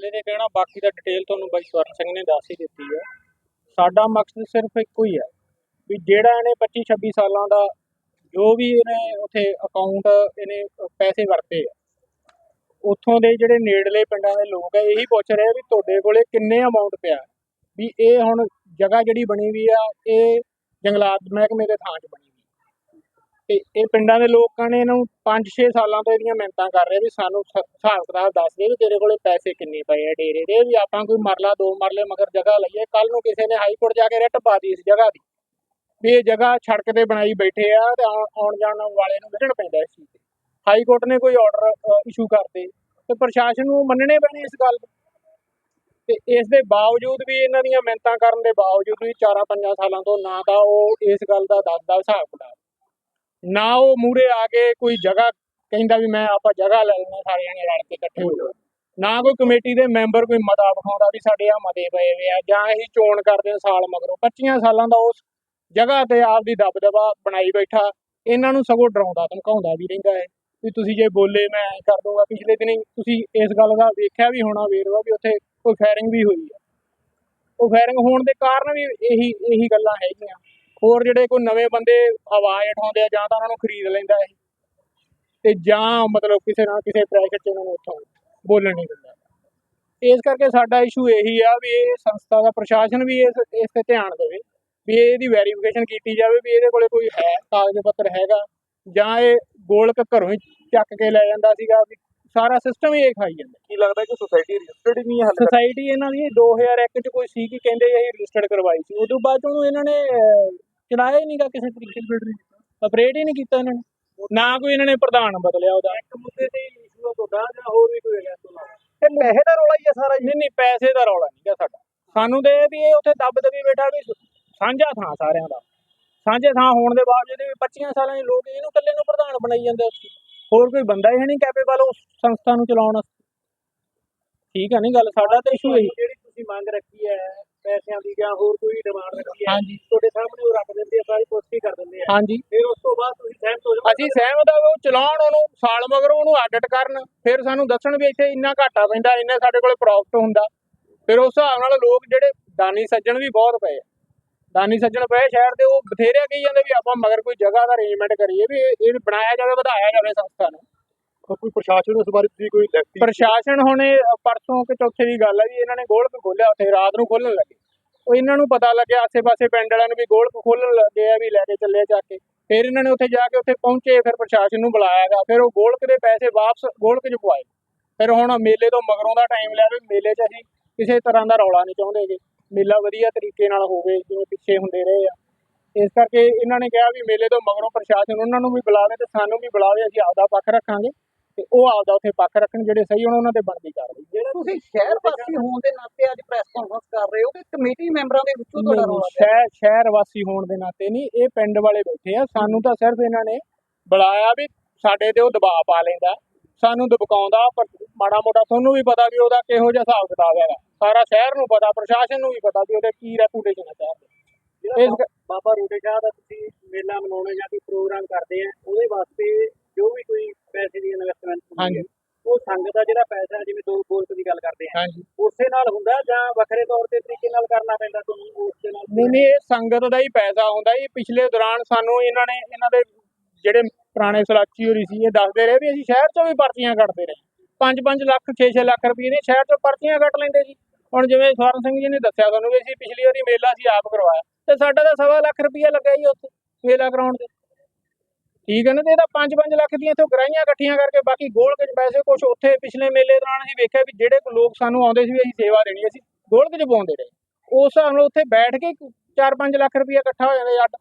ਮਸਲੇ ਦੇ ਕਹਿਣਾ, ਬਾਕੀ ਦਾ ਡਿਟੇਲ ਤੁਹਾਨੂੰ ਬਾਈ ਸਵਰਨ ਸਿੰਘ ਨੇ ਦੱਸ ਹੀ ਦਿੱਤੀ ਹੈ। ਸਾਡਾ ਮਕਸਦ ਸਿਰਫ ਇੱਕੋ ਹੀ ਹੈ ਵੀ ਜਿਹੜਾ ਇਹਨੇ 25 26 ਸਾਲਾਂ ਦਾ ਜੋ ਵੀ ਇਹਨੇ ਉੱਥੇ ਅਕਾਊਂਟ ਇਹਨੇ ਪੈਸੇ ਵਰਤੇ ਆ, ਉੱਥੋਂ ਦੇ ਜਿਹੜੇ ਨੇੜਲੇ ਪਿੰਡਾਂ ਦੇ ਲੋਕ ਆ, ਇਹੀ ਪੁੱਛ ਰਹੇ ਵੀ ਤੁਹਾਡੇ ਕੋਲੇ ਕਿੰਨੇ ਅਮਾਉਂਟ ਪਿਆ ਵੀ ਇਹ ਹੁਣ ਜਗ੍ਹਾ ਜਿਹੜੀ ਬਣੀ ਵੀ ਆ, ਇਹ ਜੰਗਲਾਤ ਮਹਿਕਮੇ ਦੇ ਥਾਂ 'ਚ ਬਣੀ ਤੇ ਇਹ ਪਿੰਡਾਂ ਦੇ ਲੋਕਾਂ ਨੇ ਇਹਨੂੰ 5-6 ਸਾਲਾਂ ਤੋਂ ਇਹਦੀਆਂ ਮਿਹਨਤਾਂ ਕਰ ਰਹੇ ਵੀ ਸਾਨੂੰ ਹਿਸਾਬ ਕਿਤਾਬ ਦੱਸ ਦੇ ਵੀ ਤੇਰੇ ਕੋਲੇ ਪੈਸੇ ਕਿੰਨੇ ਪਏ ਆ ਡੇਰੇ ਦੇ ਵੀ ਆਪਾਂ ਕੋਈ ਮਰਲਾ, ਦੋ ਮਰਲੇ ਮਗਰ ਜਗ੍ਹਾ ਲਈਏ ਕੱਲ ਨੂੰ ਕਿਸੇ ਨੇ ਹਾਈ ਕੋਰਟ ਜਾ ਕੇ ਰਿਟ ਪਾ ਦੀ ਇਸ ਜਗ੍ਹਾ ਦੀ। ਵੀ ਇਹ ਜਗ੍ਹਾ ਸੜਕ ਤੇ ਬਣਾਈ ਬੈਠੇ ਆ ਤੇ ਆਉਣ ਆਉਣ ਜਾਣ ਵਾਲੇ ਨੂੰ ਵੱਢਣ ਪੈਂਦਾ ਇਸ ਚੀਜ਼ ਤੇ। ਹਾਈ ਕੋਰਟ ਨੇ ਕੋਈ ਆਰਡਰ ਇਸ਼ੂ ਕਰਤੇ ਤੇ ਪ੍ਰਸ਼ਾਸਨ ਨੂੰ ਮੰਨਣੇ ਪੈਣੇ ਇਸ ਗੱਲ ਤੇ ਇਸ ਦੇ ਬਾਵਜੂਦ ਵੀ ਇਹਨਾਂ ਦੀਆਂ ਮਿਹਨਤਾਂ ਕਰਨ ਦੇ ਬਾਵਜੂਦ ਵੀ 4-5 ਸਾਲਾਂ ਤੋਂ ਨਾ ਤਾਂ ਉਹ ਇਸ ਗੱਲ ਦਾ ਦੱਸਦਾ ਹਿਸਾਬ ਕਿਤਾਬ। ਨਾ ਉਹ ਮੂਰੇ ਆ ਕੇ ਕੋਈ ਜਗ੍ਹਾ ਕਹਿੰਦਾ ਵੀ ਮੈਂ ਆਪਾਂ ਜਗ੍ਹਾ ਲੈ ਲੈਣਾ ਸਾਰਿਆਂ ਨੇ ਰਲ ਕੇ ਇਕੱਠੇ ਹੋ ਜਾਓ। ਨਾ ਕੋਈ ਕਮੇਟੀ ਦੇ ਮੈਂਬਰ ਕੋਈ ਮਤਾ ਵਿਖਾਉਂਦਾ ਵੀ ਸਾਡੇ ਆ ਮਤੇ ਪਏ ਵੇ ਆ ਜਾਂ ਅਸੀਂ ਚੋਣ ਕਰਦੇ ਸਾਲ ਮਗਰੋਂ। 25 ਸਾਲਾਂ ਦਾ ਉਸ ਜਗ੍ਹਾ ਤੇ ਆਪ ਦੀ ਦਬਦਬਾ ਬਣਾਈ ਬੈਠਾ। ਇਹਨਾਂ ਨੂੰ ਸਗੋਂ ਡਰਾਉਂਦਾ, ਧਮਕਾਉਂਦਾ ਵੀ ਰਹਿੰਦਾ ਹੈ ਵੀ ਤੁਸੀਂ ਜੇ ਬੋਲੇ ਮੈਂ ਕਰ ਦੂੰਗਾ ਪਿਛਲੇ ਦਿਨੀ ਤੁਸੀਂ ਇਸ ਗੱਲ ਦਾ ਵੇਖਿਆ ਵੀ ਹੋਣਾ ਵੇਰਵਾ ਵੀ ਉੱਥੇ ਕੋਈ ਫਾਇਰਿੰਗ ਵੀ ਹੋਈ ਆ ਉਹ ਫਾਇਰਿੰਗ ਹੋਣ ਦੇ ਕਾਰਨ ਵੀ ਇਹੀ ਇਹੀ ਗੱਲਾਂ ਹੈਗੀਆਂ। ਹੋਰ ਜਿਹੜੇ ਕੋਈ ਨਵੇਂ ਬੰਦੇ ਆਵਾਜ਼ ਉਠਾਉਂਦੇ ਆ ਜਾਂ ਤਾਂ ਉਹਨਾਂ ਨੂੰ ਖਰੀਦ ਲੈਂਦਾ ਹੈ ਤੇ ਜਾਂ ਮਤਲਬ ਕਿਸੇ ਨਾ ਕਿਸੇ ਪ੍ਰੈਸ਼ਰ 'ਚ ਉਹਨਾਂ ਨੂੰ ਉੱਥੋਂ ਬੋਲਣ ਨਹੀਂ ਦਿੰਦਾ। ਇਸ ਕਰਕੇ ਸਾਡਾ ਇਸ਼ੂ ਇਹੀ ਆ ਵੀ ਇਹ ਸੰਸਥਾ ਦਾ ਪ੍ਰਸ਼ਾਸਨ ਵੀ ਇਸ ਇਸ ਤੇ ਧਿਆਨ ਦੇਵੇ। ਵੀ ਇਹਦੀ ਵੈਰੀਫਿਕੇਸ਼ਨ ਕੀਤੀ ਜਾਵੇ ਵੀ ਇਹਦੇ ਕੋਲੇ ਕੋਈ ਹੈ ਕਾਗਜ਼ ਪੱਤਰ ਹੈਗਾ। ਜਾਂ ਇਹ ਗੋਲਕ ਘਰੋਂ ਹੀ ਚੱਕ ਕੇ ਲੈ ਜਾਂਦਾ ਸੀਗਾ ਵੀ ਸਾਰਾ ਸਿਸਟਮ ਹੀ ਇਹ ਖਾਈ ਜਾਂਦਾ। ਕੀ ਲੱਗਦਾ ਕਿ ਸੁਸਾਇਟੀ ਰਜਿਸਟਰਡ ਹੀ ਨਹੀਂ ਹੈ ਸੋਸਾਇਟੀ ਇਹਨਾਂ ਦੀ 2001 ਚ ਕੋਈ ਸੀ ਕਿ ਕਹਿੰਦੇ ਅਸੀਂ ਰਜਿਸਟਰਡ ਕਰਵਾਈ ਸੀ। ਉਦੋਂ ਬਾਅਦ ਉਹਨੂੰ ਇਹਨਾਂ ਨੇ ਚਲਾਇਆ ਹੀ ਨਹੀਂਗਾ ਕਿਸੇ ਤਰੀਕੇ ਨਾਲ ਅਪਰੇਟ ਹੀ ਨਹੀਂ ਕੀਤਾ ਇਹਨਾਂ ਨੇ। ਨਾ ਕੋਈ ਇਹਨਾਂ ਨੇ ਪ੍ਰਧਾਨ ਬਦਲਿਆ ਉਹਦਾ। ਇੱਕ ਮੁੱਦੇ ਤੇ ਇਸ਼ੂ ਤੁਹਾਡਾ ਜਾਂ ਹੋਰ ਵੀ ਕੋਈ ਹੈਗਾ ਇਸ ਤੋਂ ਇਲਾਵਾ? ਇਹ ਪੈਸੇ ਦਾ ਰੌਲਾ ਹੀ ਹੈ ਸਾਰਾ ਨਹੀਂ ਨਹੀਂ ਪੈਸੇ ਦਾ ਰੌਲਾ ਨਹੀਂਗਾ ਸਾਡਾ। ਸਾਨੂੰ ਤੇ ਵੀ ਇਹ ਉੱਥੇ ਦੱਬ ਦਬੀ ਬੈਠਾ ਵੀ ਸਾਂਝਾ ਥਾਂ ਸਾਰਿਆਂ ਦਾ। ਸਾਂਝੇ ਥਾਂ ਹੋਣ ਦੇ ਬਾਵਜੂਦ ਵੀ 25 ਸਾਲਾਂ ਦੇ ਲੋਕ ਇਹਨੂੰ ਇਕੱਲੇ ਨੂੰ ਪ੍ਰਧਾਨ ਬਣਾਈ ਜਾਂਦੇ ਹੋਰ ਕੋਈ ਬੰਦਾ ਹੀ ਨਹੀਂ ਕੈਪੇਬਲ ਉਸ ਸੰਸਥਾ ਨੂੰ ਚਲਾਉਣ ਠੀਕ ਹੈ ਨਹੀਂ ਗੱਲ ਸਾਡਾ ਤਾਂ ਇਸ਼ੂ ਇਹੀ। ਜਿਹੜੀ ਤੁਸੀਂ ਮੰਗ ਰੱਖੀ ਹੈ ਪੈਸਿਆਂ ਦੀ ਜਾਂ ਹੋਰ ਕੋਈ ਡਿਮਾਂਡ ਰੱਖੀ ਹੈ ਹਾਂਜੀ। ਤੁਹਾਡੇ ਸਾਹਮਣੇ ਉਹ ਰੱਖ ਦਿੰਦੇ ਆ ਸਾਰੀ ਪੁਸ਼ਟੀ ਕਰ ਦਿੰਦੇ ਆ। ਹਾਂਜੀ। ਫਿਰ ਉਸ ਤੋਂ ਬਾਅਦ ਤੁਸੀਂ ਸਹਿਮਤ ਹੋ ਜਾਓ। ਅਸੀਂ ਸਹਿਮਤ ਆ ਵੀ ਉਹ ਚਲਾਉਣ ਉਹਨੂੰ ਸਾਲ ਮਗਰੋਂ ਉਹਨੂੰ ਆਡਿਟ ਕਰਨ। ਫਿਰ ਸਾਨੂੰ ਦੱਸਣ ਵੀ ਇੱਥੇ ਇੰਨਾ ਘਾਟਾ ਪੈਂਦਾ ਇੰਨੇ ਸਾਡੇ ਕੋਲੇ ਪ੍ਰੋਫਿਟ ਹੁੰਦਾ। ਫਿਰ ਉਸ ਹਿਸਾਬ ਨਾਲ ਲੋਕ ਜਿਹੜੇ ਦਾਨੀ ਸੱਜਣ ਵੀ ਬਹੁਤ ਪਏ ਆ। ਦਾਨੀ ਸੱਜਣ ਪਏ ਸ਼ਹਿਰ ਦੇ ਉਹ ਬਥੇਰੇ ਕਹੀ ਜਾਂਦੇ ਵੀ ਆਪਾਂ ਮਗਰ ਕੋਈ ਜਗ੍ਹਾ ਦਾ ਅਰੇਂਜਮੈਂਟ ਕਰੀਏ ਵੀ ਇਹ ਇਹ ਬਣਾਇਆ ਜਾਵੇ ਵਧਾਇਆ ਜਾਵੇ ਸੰਸਥਾ ਨੂੰ। ਕੋਈ ਪ੍ਰਸ਼ਾਸਨ ਨੂੰ ਇਸ ਬਾਰੇ ਤੁਸੀਂ ਕੋਈ ਲੈਕਚਰ ਪ੍ਰਸ਼ਾਸਨ ਹੁਣ ਇਹ ਪਰਸੋਂ ਕਿ ਚੌਥੇ ਦੀ ਗੱਲ ਹੈ ਵੀ ਇਹਨਾਂ ਨੇ ਗੋਲਕ ਖੋਲਿਆ ਉੱਥੇ ਰਾਤ ਨੂੰ ਖੋਲਣ ਲੱਗੇ। ਉਹ ਇਹਨਾਂ ਨੂੰ ਪਤਾ ਲੱਗਿਆ, ਆਸੇ-ਪਾਸੇ ਪਿੰਡ ਵਾਲਿਆਂ ਨੂੰ ਵੀ ਗੋਲਕ ਖੋਲਣ ਲੱਗੇ ਆ ਵੀ ਲੈ ਕੇ ਚੱਲੇ ਜਾ ਕੇ। ਫਿਰ ਇਹਨਾਂ ਨੇ ਉੱਥੇ ਜਾ ਕੇ ਉੱਥੇ ਪਹੁੰਚੇ, ਫਿਰ ਪ੍ਰਸ਼ਾਸਨ ਨੂੰ ਬੁਲਾਇਆਗਾ ਫਿਰ ਉਹ ਗੋਲਕ ਦੇ ਪੈਸੇ ਵਾਪਸ ਗੋਲਕ 'ਚ ਪਵਾਏ। ਫਿਰ ਹੁਣ ਮੇਲੇ ਤੋਂ ਮਗਰੋਂ ਦਾ ਟਾਈਮ ਲੈ ਵੀ ਮੇਲੇ 'ਚ ਅਸੀਂ ਕਿਸੇ ਤਰ੍ਹਾਂ ਦਾ ਰੌਲਾ ਨਹੀਂ ਚਾਹੁੰਦੇਗੇ ਮੇਲਾ ਵਧੀਆ ਤਰੀਕੇ ਨਾਲ ਹੋਵੇ, ਜਿਵੇਂ ਪਿੱਛੇ ਹੁੰਦੇ ਰਹੇ ਆ। ਇਸ ਕਰਕੇ ਇਹਨਾਂ ਨੇ ਕਿਹਾ ਵੀ ਮੇਲੇ ਤੋਂ ਮਗਰੋਂ ਪ੍ਰਸ਼ਾਸਨ ਉਹਨਾਂ ਨੂੰ ਵੀ ਬੁਲਾਵੇ ਤੇ ਸਾਨੂੰ ਵੀ ਬੁਲਾਵੇ, ਅਸੀਂ ਆਪਦਾ ਪੱਖ ਰੱਖਾਂਗੇ। ਤੇ ਉਹ ਆਪਦਾ ਉੱਥੇ ਪੱਖ ਰੱਖਣ ਜਿਹੜੇ ਸਹੀ ਹੋਣ ਉਹਨਾਂ ਤੇ ਬਣਦੀ ਕਾਰਵਾਈ। ਜਿਹੜਾ ਤੁਸੀਂ ਸ਼ਹਿਰ ਵਾਸੀ ਹੋਣ ਦੇ ਨਾਤੇ ਅੱਜ ਪ੍ਰੈਸ ਕਾਨਫਰੰਸ ਕਰ ਰਹੇ ਹੋ ਕਿ ਕਮੇਟੀ ਮੈਂਬਰਾਂ ਦੇ ਵਿੱਚੋਂ ਤੁਹਾਡਾ ਰੌਲਾ ਸ਼ਹਿਰ ਸ਼ਹਿਰ ਵਾਸੀ ਹੋਣ ਦੇ ਨਾਤੇ ਨਹੀਂ ਇਹ ਪਿੰਡ ਵਾਲੇ ਬੈਠੇ ਆ। ਸਾਨੂੰ ਤਾਂ ਸਿਰਫ ਇਹਨਾਂ ਨੇ ਬੁਲਾਇਆ ਵੀ ਸਾਡੇ ਤੇ ਉਹ ਦਬਾਅ ਪਾ ਲੈਂਦਾ। ਸਾਨੂੰ ਦਬਕਾਉਂਦਾ ਪਰ ਮਾੜਾ ਮੋਟਾ ਤੁਹਾਨੂੰ ਵੀ ਪਤਾ ਵੀ ਉਹਦਾ ਕਿਹੋ ਜਿਹਾ ਹਿਸਾਬ ਕਿਤਾਬ ਹੈਗਾ। ਸਾਰਾ ਸ਼ਹਿਰ ਨੂੰ ਪਤਾ ਪ੍ਰਸ਼ਾਸਨ ਨੂੰ ਵੀ ਪਤਾ ਵੀ ਉਹਦੇ ਕੀ ਰੈਪੂਟੇਸ਼ਨ ਹੈ ਸ਼ਹਿਰ ਦੀ। ਜਿਹੜਾ ਬਾਬਾ ਰੋਡੇ ਸ਼ਾਹ ਦਾ ਤੁਸੀਂ ਮੇਲਾ ਮਨਾਉਣਾ ਜਾਂ ਕੋਈ ਪ੍ਰੋਗਰਾਮ ਕਰਦੇ ਆ ਉਹਦੇ ਵਾਸਤੇ ਜੋ ਵੀ ਕੋਈ ਪੈਸੇ ਦੀ ਇਨਵੈਸਟਮੈਂਟ ਹਾਂਜੀ। ਉਹ ਸੰਗਤ ਦਾ ਜਿਹੜਾ ਪੈਸਾ ਹੈ, ਜਿਵੇਂ ਦੋ ਗੋਲਕ ਦੀ ਗੱਲ ਕਰਦੇ ਆ ਹਾਂਜੀ। ਉਸੇ ਨਾਲ ਹੁੰਦਾ ਜਾਂ ਵੱਖਰੇ ਤੌਰ ਤੇ ਤਰੀਕੇ ਨਾਲ ਕਰਨਾ ਪੈਂਦਾ ਤੁਹਾਨੂੰ ਉਸ ਦੇ ਨਾਲ? ਨਹੀਂ ਨਹੀਂ ਇਹ ਸੰਗਤ ਦਾ ਹੀ ਪੈਸਾ ਹੁੰਦਾ ਜੀ। ਪਿਛਲੇ ਦੌਰਾਨ ਸਾਨੂੰ ਇਹਨਾਂ ਨੇ ਇਹਨਾਂ ਦੇ ਜਿਹੜੇ ਪੁਰਾਣੇ ਸਲਾਚੀ ਹੋਰੀ ਸੀ ਇਹ ਦੱਸਦੇ ਰਹੇ ਵੀ ਅਸੀਂ ਸ਼ਹਿਰ ਚੋਂ ਵੀ ਪਰਚੀਆਂ ਕੱਟਦੇ ਰਹੇ। 5-5 ਲੱਖ 6-6 ਲੱਖ ਰੁਪਏ ਦੇ ਸ਼ਹਿਰ ਚੋਂ ਪਰਚੀਆਂ ਕੱਟ ਲੈਂਦੇ ਜੀ ਹੁਣ ਜਿਵੇਂ ਸਵਰਨ ਸਿੰਘ ਜੀ ਨੇ ਦੱਸਿਆ ਤੁਹਾਨੂੰ ਵੀ ਅਸੀਂ ਪਿਛਲੀ ਵਾਰੀ ਮੇਲਾ ਅਸੀਂ ਆਪ ਕਰਵਾਇਆ। ਤੇ ਸਾਡਾ ਤਾਂ ਸਵਾ ਲੱਖ ਰੁਪਇਆ ਲੱਗਾ ਜੀ ਉੱਥੇ ਮੇਲਾ ਕਰਾਉਣ ਤੇ। ਠੀਕ ਹੈ ਨਾ, ਤੇ ਇਹਦਾ 5-5 ਲੱਖ ਦੀਆਂ ਇੱਥੋਂ ਗਰਾਈਆਂ ਇਕੱਠੀਆਂ ਕਰਕੇ ਬਾਕੀ ਗੋਲਕ ਚ ਪੈਸੇ ਕੁਝ ਉੱਥੇ ਪਿਛਲੇ ਮੇਲੇ ਦੌਰਾਨ ਅਸੀਂ ਵੇਖਿਆ ਵੀ ਜਿਹੜੇ ਲੋਕ ਸਾਨੂੰ ਆਉਂਦੇ ਸੀ ਵੀ ਅਸੀਂ ਸੇਵਾ ਦੇਣੀ ਅਸੀਂ ਗੋਲਕ ਚ ਪਾਉਂਦੇ ਰਹੇ। ਉਸ ਹਿਸਾਬ ਨਾਲ ਉੱਥੇ ਬੈਠ ਕੇ 4-5 ਲੱਖ ਰੁਪਇਆ ਇਕੱਠਾ ਹੋ ਜਾਂਦਾ ਅੱਡ।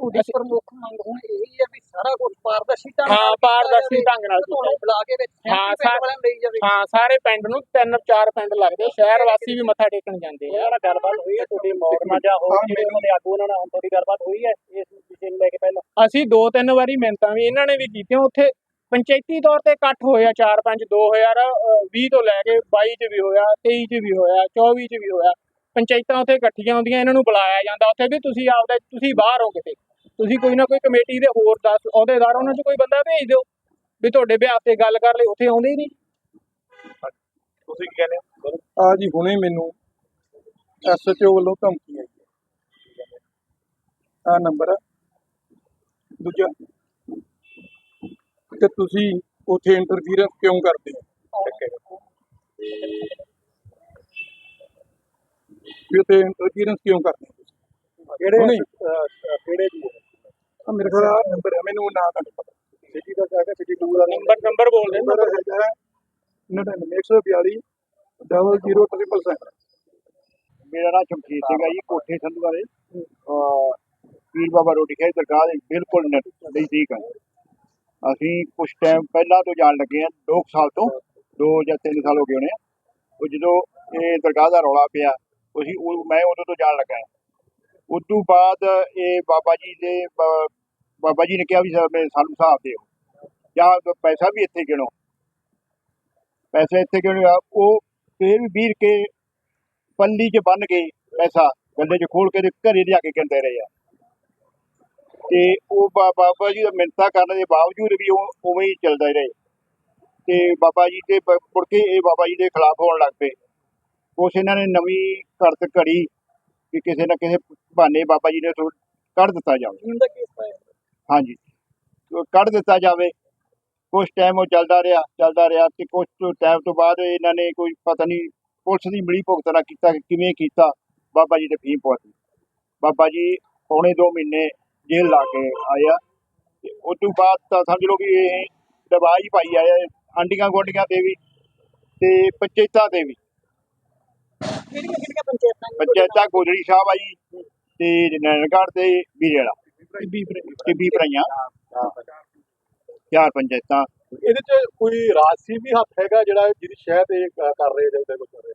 ਉਹਦੀ ਪ੍ਰਮੁੱਖ ਮੰਗ ਹੁਣ ਇਹ ਹੀ ਹੈ ਵੀ ਸਾਰਾ ਕੁਝ ਪਾਰਦਰਸ਼ੀ ਢੰਗ ਹਾਂ, ਨਾਲ ਪਾਰਦਰਸ਼ੀ ਕੀਤਾ ਢੰਗ ਨਾਲ ਜਾਵੇ, ਤੁਹਾਨੂੰ ਬੁਲਾ ਕੇ ਵਿੱਚ ਹਾਂ, ਸਾ- ਵਾਲਿਆਂ ਲਈ ਜਾਵੇ। ਹਾਂ ਸਾਰੇ ਪਿੰਡ ਨੂੰ ਤਿੰਨ ਚਾਰ ਪਿੰਡ ਲੱਗਦੇ ਸ਼ਹਿਰ ਵਾਸੀ ਵੀ ਮੱਥਾ ਟੇਕਣ ਜਾਂਦੇ ਆ। ਨਾਲ ਗੱਲਬਾਤ ਹੋਈ ਹੈ ਤੁਹਾਡੀ ਮੌੜਮਾ ਜਾਂ ਹੋਰ ਜਿਹੜੇ ਉਹਨਾਂ ਦੇ ਆਗੂ ਉਹਨਾਂ ਨਾਲ ਹੁਣ ਤੁਹਾਡੀ ਗੱਲਬਾਤ ਹੋਈ ਹੈ ਇਸ ਵਿਸ਼ੇ ਨੂੰ ਲੈ ਕੇ ਪਹਿਲਾਂ। ਅਸੀਂ ਦੋ ਤਿੰਨ ਵਾਰੀ ਮਿਹਨਤਾਂ ਵੀ ਇਹਨਾਂ ਨੇ ਵੀ ਕੀਤੀਆਂ। ਉੱਥੇ ਪੰਚਾਇਤੀ ਤੌਰ ਤੇ ਇਕੱਠ ਹੋਇਆ 4 5 2020 ਤੋਂ ਲੈ ਕੇ 22 ਚ ਵੀ ਹੋਇਆ 23 ਚ ਵੀ ਹੋਇਆ 24 ਚ ਵੀ ਹੋਇਆ। ਪੰਚਾਇਤਾਂ ਉੱਥੇ ਇਕੱਠੀਆਂ ਹੁੰਦੀਆਂ ਇਹਨਾਂ ਨੂੰ ਬੁਲਾਇਆ ਜਾਂਦਾ। ਉੱਥੇ ਵੀ ਤੁਸੀਂ ਆਪਦਾ ਤੁਸੀਂ ਬਾਹਰ ਹੋ ਕਿਤੇ। ਤੁਸੀਂ ਕੋਈ ਨਾ ਕੋਈ ਕਮੇਟੀ ਦੇ ਹੋਰ 10 ਅਹੁਦੇਦਾਰ ਉਹਨਾਂ ਚ ਕੋਈ ਬੰਦਾ ਭੇਜ ਦਿਓ ਵੀ ਤੁਹਾਡੇ ਵਿਆਹ ਤੇ ਗੱਲ ਕਰ ਲਈ ਉੱਥੇ ਆਉਂਦੇ ਹੀ ਨਹੀਂ। ਤੁਸੀਂ ਕੀ ਕਹਿੰਦੇ ਹੋ? ਆ ਜੀ ਹੁਣੇ ਮੈਨੂੰ ਐਸਐਚਓ ਵੱਲੋਂ ਧਮਕੀ ਆਈ ਆ। ਨੰਬਰ ਦੂਜਾ। ਕਿ ਤੁਸੀਂ ਉਥੇ ਇੰਟਰਫੀਰੈਂਸ ਕਿਉਂ ਕਰਦੇ ਹੋ? ਵੀ ਉਥੇ ਇੰਟਰਫੀਰੈਂਸ ਕਿਉਂ ਕਰਦੇ ਹੋ ਤੁਸੀਂ? ਕਿਹੜੇ ਕਿਹੜੇ ਮੇਰੇ ਕੋਲ ਆ ਨੰਬਰ ਹੈ ਮੈਨੂੰ ਨਾਂ ਦਾ ਨਹੀਂ ਪਤਾ। ਸਿਟੀ ਦਾ ਹੈਗਾ ਸਿਟੀ 2 ਦਾ ਨੰਬਰ ਨੰਬਰ ਬੋਲ ਦੇ ਨੰਬਰ ਹੈਗਾ 99142 00777 ਮੇਰਾ ਨਾਮ ਸ਼ਮਸ਼ੀਰ ਸਿੰਘ ਹੈ ਜੀ ਕੋਠੇ ਸੰਧੂ ਵਾਲੇ। ਪੀਰ ਬਾਬਾ ਰੋਟੀ ਖਾਈ ਦਰਗਾਹ ਦੇ ਬਿਲਕੁਲ ਨਜ਼ਦੀਕ ਹੈ ਅਸੀਂ ਕੁਝ ਟਾਈਮ ਪਹਿਲਾਂ ਤੋਂ ਜਾਣ ਲੱਗੇ ਹਾਂ 2 ਸਾਲ ਤੋਂ 2 ਜਾਂ 3 ਸਾਲ ਹੋ ਗਏ ਹੋਣੇ ਆ। ਉਹ ਜਦੋਂ ਇਹ ਦਰਗਾਹ ਦਾ ਰੌਲਾ ਪਿਆ ਅਸੀਂ ਉਹ ਮੈਂ ਉਦੋਂ ਤੋਂ ਜਾਣ ਲੱਗਾ। ਹਾਂ ਉਸ ਤੋਂ ਬਾਅਦ ਇਹ ਬਾਬਾ ਜੀ ਦੇ ਬਾਬਾ ਜੀ ਨੇ ਕਿਹਾ ਵੀ ਸਾਨੂੰ ਹਿਸਾਬ ਦਿਓ। ਜਾਂ ਪੈਸਾ ਵੀ ਇੱਥੇ ਗਿਣੋ। ਪੈਸੇ ਇੱਥੇ ਗਿਣੋ ਉਹ ਫੇਰ ਵੀ ਵੀਰ ਕੇ ਪੱਲੀ 'ਚ ਬੰਨ ਕੇ ਪੈਸਾ ਗੱਲੇ 'ਚ ਖੋਲ ਕੇ ਤੇ ਘਰੇ ਲਿਆ ਕੇ ਗਿਣਦੇ ਰਹੇ ਆ। ਤੇ ਉਹ ਬਾਬਾ ਜੀ ਦਾ ਮਿੰਤਾ ਕਰਨ ਦੇ ਬਾਵਜੂਦ ਵੀ ਉਹ ਉਵੇਂ ਹੀ ਚੱਲਦਾ ਰਹੇ। ਤੇ ਬਾਬਾ ਜੀ ਦੇ ਬ- ਮੁੜ ਕੇ ਇਹ ਬਾਬਾ ਜੀ ਦੇ ਖਿਲਾਫ ਹੋਣ ਲੱਗ ਪਏ। ਉਸ ਇਹਨਾਂ ਨੇ ਨਵੀਂ ਕਰਤ ਘੜੀ ਕਿ ਕਿਸੇ ਨਾ ਕਿਸੇ ਬਹਾਨੇ ਬਾਬਾ ਜੀ ਨੇ ਕੱਢ ਦਿੱਤਾ ਜਾਵੇ। ਦਾ ਕੇਸ ਪਾਇਆ ਹਾਂਜੀ। ਉਹ ਕੱਢ ਦਿੱਤਾ ਜਾਵੇ। ਕੁਛ ਟਾਈਮ ਉਹ ਚੱਲਦਾ ਰਿਹਾ ਚੱਲਦਾ ਰਿਹਾ ਤੇ ਕੁਛ ਟਾਈਮ ਤੋਂ ਬਾਅਦ ਇਹਨਾਂ ਨੇ ਕੋਈ ਪਤਾ ਨਹੀਂ ਪੁਲਿਸ ਦੀ ਮਿਲੀ ਭੁਗਤਣਾ ਕੀਤਾ ਕਿ ਕਿਵੇਂ ਕੀਤਾ ਬਾਬਾ ਜੀ ਦੇ ਫੀਮ ਪਹੁੰਚੀ ਬਾਬਾ ਜੀ ਪੌਣੇ 2 ਮਹੀਨੇ ਜੇਲ੍ਹ ਲਾ ਕੇ ਆਇਆ ਤੇ ਉਸ ਤੋਂ ਬਾਅਦ ਤਾਂ ਸਮਝ ਲਓ ਕਿ ਇਹ ਹੀ ਪਾਈ ਆਇਆ ਆਂਡੀਆਂ ਗੁਆਂਢੀਆਂ ਦੇ ਵੀ ਤੇ ਪੰਚਾਇਤਾਂ ਦੇ ਵੀ। ਕਿਹੜੀਆਂ ਕਿਹੜੀਆਂ ਪੰਚਾਇਤਾਂ ਪੰਚਾਇਤਾਂ ਗੋਦੜੀ ਸਾਹਿਬ ਆਈ ਤੇ ਨੈਣਗੜ੍ਹ ਤੇ ਬੀਰੇੜਾ ਟਿੱਬੀ ਭਰਾਈਆਂ। ਚਾਰ ਪੰਚਾਇਤਾਂ। ਇਹਦੇ ਚ ਕੋਈ ਰਾਜਸੀ ਵੀ ਹੱਥ ਹੈਗਾ ਜਿਹੜਾ ਜਿਹਦੀ ਸ਼ਹਿਦ ਇਹ ਕ- ਕਰ ਰਹੇ ਜਾਂ ਕਰ ਰਹੇ?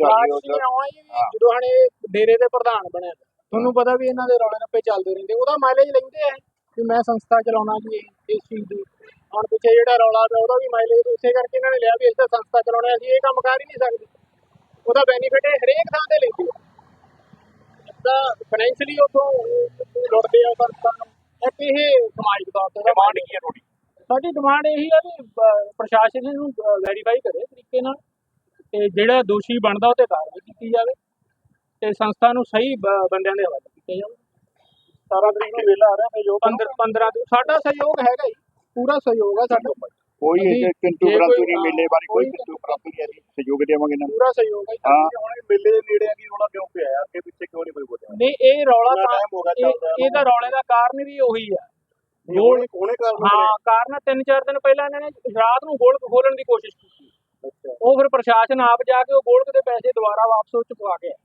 ਰਾਜ ਦੀ ਆਉਣਾ ਹੀ ਵੀ ਜਦੋਂ ਹਣੇ ਡੇਰੇ ਦੇ ਪ੍ਰਧਾਨ ਬਣਿਆ ਤੁਹਾਨੂੰ ਪਤਾ ਵੀ ਇਹਨਾਂ ਦੇ ਰੌਲੇ ਰੱਪੇ ਚੱਲਦੇ ਰਹਿੰਦੇ। ਉਹਦਾ ਮਾਈਲੇਜ ਲੈਂਦੇ ਆ ਕਿ ਮੈਂ ਸੰਸਥਾ ਚਲਾਉਣਾ ਜੀ ਇਹ- ਇਸ ਚੀਜ਼ ਦੀ। ਹੁਣ ਪਿੱਛੇ ਜਿਹੜਾ ਰੌਲਾ ਪਿਆ ਉਹਦਾ ਵੀ ਮਾਈਲੇਜ ਇਸੇ ਕਰਕੇ ਇਹਨਾਂ ਨੇ ਲਿਆ ਵੀ ਅਸੀਂ ਤਾਂ ਸੰਸਥਾ ਚਲਾਉਣਾ ਅਸੀਂ ਇਹ ਕੰਮ ਕਰ ਹੀ ਨਹੀਂ ਸਕਦੇ। ਉਹਦਾ ਬੈਨੀਫਿਟ ਹਰੇਕ ਥਾਂ ਤੇ ਲੈਂਦੇ ਤਾਂ ਫਾਈਨੈਂਸ਼ਲੀ ਉਥੋਂ ਲੁੱਟਦੇ ਆ ਸੰਸਥਾ ਨੂੰ ਇੱਕ ਇਹ ਸਮਾਜਿਕ ਤੌਰ ਤੇ ਡਿਮਾਂਡ ਕੀ ਹੈ ਤੁਹਾਡੀ? ਸਾਡੀ ਡਿਮਾਂਡ ਇਹੀ ਹੈ ਵੀ ਪ੍ਰਸ਼ਾਸਨ ਇਹਨੂੰ ਵੈਰੀਫਾਈ ਕਰੇ ਤਰੀਕੇ ਨਾਲ ਤੇ ਜਿਹੜਾ ਦੋਸ਼ੀ ਬਣਦਾ ਉਹ ਤੇ ਕਾਰਵਾਈ ਕੀਤੀ ਜਾਵੇ ਤੇ ਸੰਸਥਾ ਨੂੰ ਸਹੀ ਬੰਦਿਆਂ ਦੇ ਹਵਾਲੇ ਕੀਤਾ ਜਾਵੇ। 17 ਤਰੀਕ ਨੂੰ ਵੇਲਾ ਆ ਰਿਹਾ ਸਹਿਯੋਗ 15 15 ਦਿਨ ਸਾਡਾ ਸਹਿਯੋਗ ਹੈਗਾ ਹੀ ਪੂਰਾ ਸਹਿਯੋਗ ਹੈ ਸਾਡਾ ਕੋਈ ਇਹ ਕਿੰਤੂ ਜੇ ਪਰੰਤੂ ਨਹੀਂ ਮਿਲਨੇ ਬਾਰੇ ਕੋਈ ਕਿੰਤੂ ਪਰੰਤੂ ਨਹੀਂ ਅਸੀਂ ਸਹਿਯੋਗ ਦੇਵਾਂਗੇ ਨਾ। ਪੂਰਾ ਸਹਿਯੋਗ ਹੈ ਹਾਂ। ਹੁਣ ਇਹ ਮੇਲੇ ਦੇ ਨੇੜੇ ਆ ਕੀ ਰੋਲਾ ਕਿਉਂ ਪਿਆ ਹੈ ਅੱਗੇ ਪਿੱਛੇ ਕਿਉਂ ਨਹੀਂ ਕੋਈ ਬੋਲਿਆ? ਨਹੀਂ ਇਹ ਰੌਲਾ ਤਾਂ ਇਹਦਾ ਰੌਲੇ ਦਾ ਕਾਰਨ ਵੀ ਉਹੀ ਹੈ ਗੋਲ ਕੋਨੇ ਕਾਰਨ ਹਾਂ ਕਾਰਨ ਤਿੰਨ ਚਾਰ ਦਿਨ ਪਹਿਲਾਂ ਇਹਨਾਂ ਨੇ ਰਾਤ ਨੂੰ ਗੋਲਕ ਖੋਲਣ ਦੀ ਕੋਸ਼ਿਸ਼ ਕੀਤੀ। ਅੱਛਾ। ਉਹ ਫਿਰ ਪ੍ਰਸ਼ਾਸਨ ਆਪ ਜਾ ਕੇ ਉਹ ਗੋਲਕ ਦੇ ਪੈਸੇ ਦੁਬਾਰਾ ਵਾਪਸ ਉਹ ਚੁਕਾ ਗਿਆ।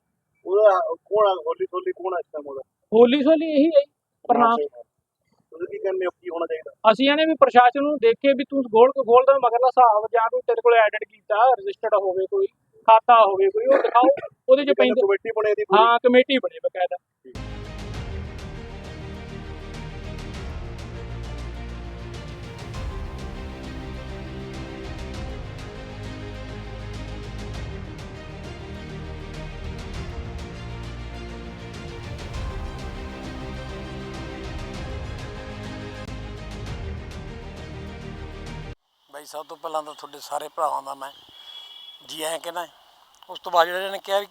ਉਹਦਾ ਕੋਣ ਆ? ਹੋਲੀ ਹੋਲੀ ਕੋਣ ਆ ਇਸ ਟਾਈਮ ਉਹਦਾ? ਹੋਲੀ ਸੋਲੀ ਇਹੀ ਹੈ ਪ੍ਰਣਾਮ। ਤੁਸੀਂ ਕੀ ਕਹਿੰਦੇ ਹੋ ਕੀ ਹੋਣਾ ਚਾਹੀਦਾ? ਅਸੀਂ ਇਹਨੇ ਵੀ ਪ੍ਰਸ਼ਾਸਨ ਨੂੰ ਦੇਖੇ ਵੀ ਤੂੰ ਗੋਲਕ ਖੋਲਦਾ ਮਗਰਲਾ ਹਿਸਾਬ ਜਾਂ ਕੋਈ ਤੇਰੇ ਕੋਲ ਐਡਿਟ ਕੀਤਾ ਰਜਿਸਟਰਡ ਹੋਵੇ ਕੋਈ ਖਾਤਾ ਹੋਵੇ ਕੋਈ ਉਹ ਦਿਖਾਓ ਉਹਦੇ ਚ ਪੈਂਦੇ ਕਮੇਟੀ ਬਣੇ ਦੀ ਹਾਂ ਕਮੇਟੀ ਬਣੇ ਬਕਾਇਦਾ। ਬਈ ਸਭ ਤੋਂ ਪਹਿਲਾਂ ਤਾਂ ਤੁਹਾਡੇ ਸਾਰੇ ਭਰਾਵਾਂ ਦਾ ਮੈਂ ਜੀ ਐਂ ਕਹਿੰਦਾ ਉਸ ਤੋਂ ਬਾਅਦ ਜਿਹੜੇ ਨੇ ਕਿਹਾ ਵੀ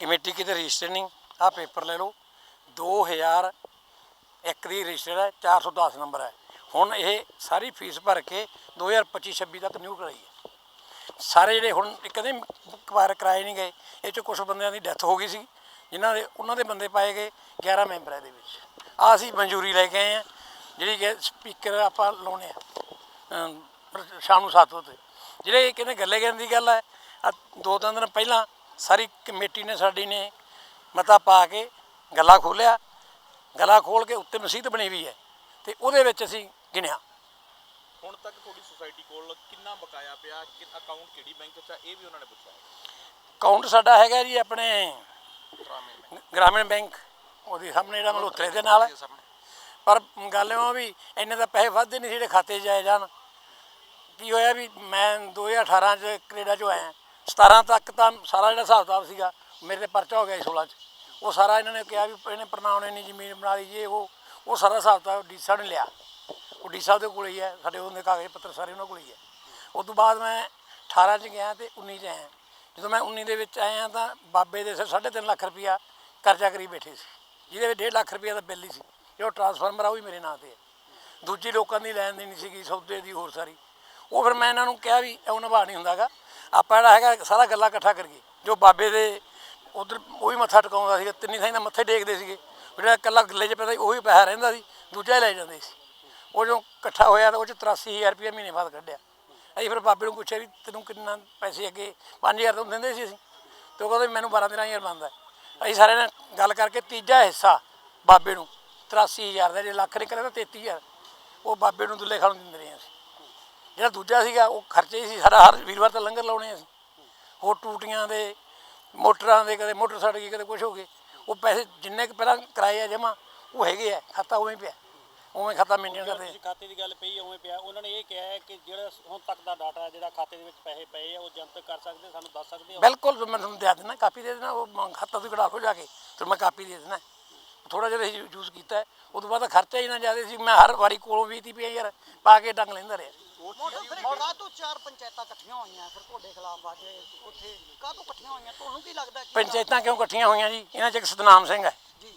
ਕਮੇਟੀ ਕਿਤੇ ਰਜਿਸਟਰ ਨਹੀਂ, ਆਹ ਪੇਪਰ ਲੈ ਲਓ। 2000 ਇੱਕ ਦੀ ਰਜਿਸਟਰ ਹੈ 410 ਨੰਬਰ ਹੈ। ਹੁਣ ਇਹ ਸਾਰੀ ਫੀਸ ਭਰ ਕੇ 2025 26 ਤੱਕ ਨਿਊ ਕਰਾਈ ਹੈ। ਸਾਰੇ ਜਿਹੜੇ ਹੁਣ ਇਹ ਕਦੇ ਵਾਰ ਕਰਾਏ ਨਹੀਂ ਗਏ, ਇਹ ਚ ਕੁਝ ਬੰਦਿਆਂ ਦੀ ਡੈਥ ਹੋ ਗਈ ਸੀ, ਜਿਨ੍ਹਾਂ ਦੇ ਉਹਨਾਂ ਦੇ ਬੰਦੇ ਪਾਏ ਗਏ 11 ਮੈਂਬਰ ਹੈ ਦੇ ਵਿੱਚ। ਆ ਅਸੀਂ ਮਨਜ਼ੂਰੀ ਲੈ ਕੇ ਆਏ ਆ ਜਿਹੜੀ ਕਿ ਸਪੀਕਰ ਆਪਾਂ ਲਾਉਣੇ ਆ। ਸ਼ਾਮ ਨੂੰ 7 ਵਜੇ। ਜਿਹੜੇ ਇਹ ਕਹਿੰਦੇ ਗੱਲੇ ਕਰਨ ਦੀ ਗੱਲ ਹੈ ਆ ਦੋ ਤਿੰਨ ਦਿਨ ਪਹਿਲਾਂ ਸਾਰੀ ਕਮੇਟੀ ਨੇ ਸਾਡੀ ਨੇ ਮਤਾ ਪਾ ਕੇ ਗੱਲਾ ਖੋਲਿਆ ਗੱਲਾ ਖੋਲ ਕੇ ਉੱਤੇ ਮਸਜਿਦ ਬਣੀ ਹੋਈ ਹੈ ਤੇ ਉਹਦੇ ਵਿੱਚ ਅਸੀਂ ਗਿਣਿਆ। ਹੁਣ ਤੱਕ ਤੁਹਾਡੀ ਸੁਸਾਇਟੀ ਕੋਲ ਕਿੰਨਾ ਬਕਾਇਆ ਪਿਆ ਕਿ ਅਕਾਊਂਟ ਕਿਹੜੀ ਬੈਂਕ 'ਚ ਆ ਇਹ ਵੀ ਉਹਨਾਂ ਨੇ ਪੁੱਛਿਆ ਅਕਾਊਂਟ ਸਾਡਾ ਹੈਗਾ ਜੀ ਆਪਣੇ ਗ੍ਰਾਮੀਣ ਬੈਂਕ। ਉਹਦੇ ਸਾਹਮਣੇ ਜਿਹੜਾ ਮਲਹੋਤਰੇ ਦੇ ਨਾਲ। ਹੈ ਪਰ ਗੱਲ ਇਹ ਆ ਵੀ ਇੰਨੇ ਤਾਂ ਪੈਸੇ ਵੱਧਦੇ ਨਹੀਂ ਜਿਹੜੇ ਖਾਤੇ 'ਚ ਜਾਏ ਜਾਣ। ਕੀ ਹੋਇਆ ਵੀ ਮੈਂ 2018 ਚ ਕੈਨੇਡਾ ਚੋਂ ਆਇਆ। 17 ਤੱਕ ਤਾਂ ਸਾਰਾ ਜਿਹੜਾ ਹਿਸਾਬ ਕਿਤਾਬ ਸੀਗਾ, ਮੇਰੇ ਤੇ ਪਰਚਾ ਹੋ ਗਿਆ ਸੀ 16 ਚ। ਉਹ ਸਾਰਾ ਇਹਨਾਂ ਨੇ ਕਿਹਾ ਵੀ ਇਹਨੇ ਪ੍ਰਣਾਮ ਨੇ ਨਹੀਂ ਜ਼ਮੀਨ ਬਣਾ ਲਈ ਜੇ ਉਹ ਉਹ ਸਾਰਾ ਹਿਸਾਬ ਕਿਤਾਬ ਡੀ ਸਾਹਿਬ ਨੇ ਲਿਆ। ਉਹ ਡੀ ਸਾਹਿਬ ਦੇ ਕੋਲ ਹੀ ਹੈ, ਸਾਡੇ ਉਹਦੇ ਕਾਗਜ਼ ਪੱਤਰ ਸਾਰੇ ਉਹਨਾਂ ਕੋਲ ਹੀ ਹੈ। ਉਸ ਤੋਂ ਬਾਅਦ ਮੈਂ 18 ਚ ਗਿਆ ਤੇ 19 ਚ ਆਇਆ। ਜਦੋਂ ਮੈਂ 19 ਦੇ ਵਿੱਚ ਆਇਆ ਤਾਂ ਬਾਬੇ ਦੇ ਸਿਰ 3.5 ਲੱਖ ਰੁਪਇਆ ਕਰਜ਼ਾ ਕਰੀ ਬੈਠੇ ਸੀ। ਜਿਹਦੇ ਵਿੱਚ 1.5 ਲੱਖ ਰੁਪਇਆ ਦਾ ਬਿੱਲ ਹੀ ਸੀ। ਜੋ ਟਰਾਂਸਫਾਰਮਰ ਆ ਉਹ ਵੀ ਮੇਰੇ ਨਾਂ ਤੇ ਹੈ। ਦੂਜੀ ਲੋਕਾਂ ਦੀ ਲੈਣ ਦੇਣੀ ਸੀਗੀ, ਸੌਦੇ ਦੀ ਹੋਰ ਸਾਰੀ। ਉਹ ਫਿਰ ਮੈਂ ਇਹਨਾਂ ਨੂੰ ਕਿਹਾ ਵੀ ਇਉਂ ਨਿਭਾ ਨਹੀਂ ਹੁੰਦਾਗਾ। ਆਪਾਂ ਜਿਹੜਾ ਹੈਗਾ ਸਾਰਾ ਗੱਲਾਂ ਇਕੱਠਾ ਕਰੀਏ। ਜੋ ਬਾਬੇ ਦੇ ਉਧਰ ਉਹ ਵੀ ਮੱਥਾ ਟਿਕਾਉਂਦਾ ਸੀਗਾ, ਤਿੰਨੀ ਥਾਈਂ ਦਾ ਮੱਥੇ ਟੇਕਦੇ ਸੀਗੇ। ਜਿਹੜਾ ਇਕੱਲਾ ਗੱਲੇ 'ਚ ਪੈਂਦਾ ਸੀ, ਉਹ ਵੀ ਪੈਸਾ ਰਹਿੰਦਾ ਸੀ, ਦੂਜਾ ਹੀ ਲੈ ਜਾਂਦੇ ਸੀ। ਉਹ ਜੋ ਇਕੱਠਾ ਹੋਇਆ ਤਾਂ ਉਹ 'ਚ 83000 ਰੁਪਏ ਮਹੀਨੇ ਬਾਅਦ ਕੱਢਿਆ। ਅਸੀਂ ਫਿਰ ਬਾਬੇ ਨੂੰ ਪੁੱਛਿਆ ਵੀ ਤੈਨੂੰ ਕਿੰਨਾ ਪੈਸੇ ਅੱਗੇ 5000 ਤੋਂ ਦਿੰਦੇ ਸੀ ਅਸੀਂ। ਤੇ ਉਹ ਕਹਿੰਦਾ ਵੀ ਮੈਨੂੰ 12 13000 ਬਣਦਾ। ਅਸੀਂ ਸਾਰਿਆਂ ਨੇ ਗੱਲ ਕਰਕੇ ਤੀਜਾ ਹਿੱਸਾ ਬਾਬੇ ਨੂੰ 83000 ਦਾ, ਜੇ ਲੱਖ ਨਿਕਲਿਆ ਤਾਂ 33000 ਉਹ ਬਾਬੇ ਨੂੰ ਦੁੱਲੇ ਖਾਣ ਨੂੰ ਦਿੰਦੇ ਜਿਹੜਾ ਦੂਜਾ ਸੀਗਾ ਉਹ ਖਰਚੇ ਹੀ ਸੀ ਸਾਡਾ ਹਰ ਵੀਰਵਾਰ ਤਾਂ ਲੰਗਰ ਲਾਉਣੇ ਅਸੀਂ। ਹੋਰ ਟੂਟੀਆਂ ਦੇ ਮੋਟਰਾਂ ਦੇ ਕਦੇ ਮੋਟਰ ਸੜ ਗਈ ਕਦੇ ਕੁਝ ਹੋ ਗਏ। ਉਹ ਪੈਸੇ ਜਿੰਨੇ ਕੁ ਪਹਿਲਾਂ ਕਰਾਏ ਆ ਜਮਾ ਉਹ ਹੈਗੇ ਆ ਖਾਤਾ ਉਵੇਂ ਪਿਆ। ਉਵੇਂ ਖਾਤਾ ਮੇਨਟੇਨ ਕਰਦੇ ਤੁਸੀਂ ਖਾਤੇ ਦੀ ਗੱਲ ਪਈ ਉਵੇਂ ਪਿਆ। ਉਹਨਾਂ ਨੇ ਇਹ ਕਿਹਾ ਹੈ ਕਿ ਜਿਹੜਾ ਹੁਣ ਤੱਕ ਦਾ ਡਾਟਾ ਹੈ ਜਿਹੜਾ ਖਾਤੇ ਦੇ ਵਿੱਚ ਪੈਸੇ ਪਏ ਆ ਉਹ ਜਨਤਕ ਕਰ ਸਕਦੇ ਸਾਨੂੰ ਦੱਸ ਸਕਦੇ ਹੋ ਬਿਲਕੁਲ ਮੈਂ ਤੁਹਾਨੂੰ ਦੇ ਦੇਣਾ ਕਾਪੀ ਦੇ ਦੇਣਾ ਉਹ ਖਾਤਾ ਤੁਸੀਂ ਕਢਾ ਲਓ ਜਾ ਕੇ ਤੇ ਮੈਂ ਕਾਪੀ ਦੇ ਦੇਣਾ ਥੋੜਾ ਜਿਹਾ ਅਸੀਂ ਯੂਜ਼ ਕੀਤਾ ਉਹ ਤੋਂ ਬਾਅਦ ਖਰਚਾ ਹੀ ਨਾ ਜ਼ਿਆਦਾ ਸੀ। ਮੈਂ ਹਰ ਵਾਰੀ ਕੋਲੋਂ 20 ਤੀਹ ਰੁਪਏ ਯਾਰ ਪਾ ਕੇ ਡੰਗ ਲੈਂਦਾ ਰਿਹਾ। ਮੋੜਾ ਤੋਂ ਚਾਰ ਪੰਚਾਇਤਾਂ ਇਕੱਠੀਆਂ ਹੋਈਆਂ ਫਿਰ ਤੁਹਾਡੇ ਖਿਲਾਫ ਅੱਜ ਉੱਥੇ ਕਾਹਤੋਂ ਇਕੱਠੀਆਂ ਹੋਈਆਂ? ਤੁਹਾਨੂੰ ਕੀ ਲੱਗਦਾ ਕਿ ਪੰਚਾਇਤਾਂ ਕਿਉਂ ਇਕੱਠੀਆਂ ਹੋਈਆਂ ਜੀ? ਇਹਨਾਂ 'ਚ ਇੱਕ ਸਤਨਾਮ ਸਿੰਘ ਹੈ। ਜੀ।